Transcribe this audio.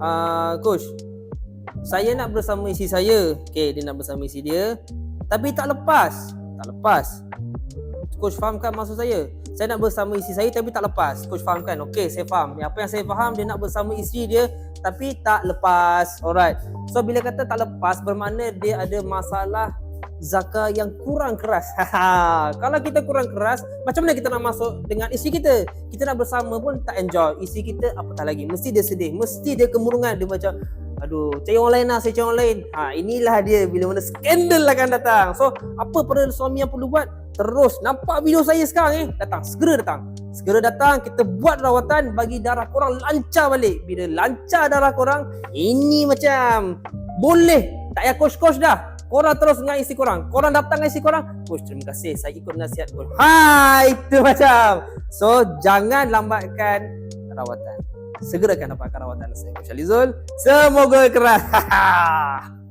uh, coach saya nak bersama isteri saya. Okey dia nak bersama isteri dia. Tapi tak lepas. Tak lepas. Coach fahamkan maksud saya. Saya nak bersama isteri saya tapi tak lepas. Coach fahamkan. Okey saya faham. Yang apa yang saya faham dia nak bersama isteri dia tapi tak lepas. Alright. So bila kata tak lepas bermakna dia ada masalah Zaka yang kurang keras. Kalau kita kurang keras, macam mana kita nak masuk dengan isteri kita? Kita nak bersama pun tak enjoy. Isteri kita apatah lagi. Mesti dia sedih. Mesti dia kemurungan. Dia macam, aduh, cari orang lain lah, saya cari orang lain. Ha, inilah dia bila mana skandal akan datang. So, apa pada suami yang perlu buat? Terus nampak video saya sekarang eh. Datang, segera datang. Segera datang, kita buat rawatan bagi darah korang lancar balik. Bila lancar darah korang, ini macam boleh. Tak payah coach-coach dah. Korang terus dengan isi korang. Korang datang dengan isi korang. Coach, terima kasih. Saya ikut nasihat coach. Ha, itu macam. So, jangan lambatkan rawatan. Segera akan dapatkan rawatan saya. Coach Alizul. Semoga keras.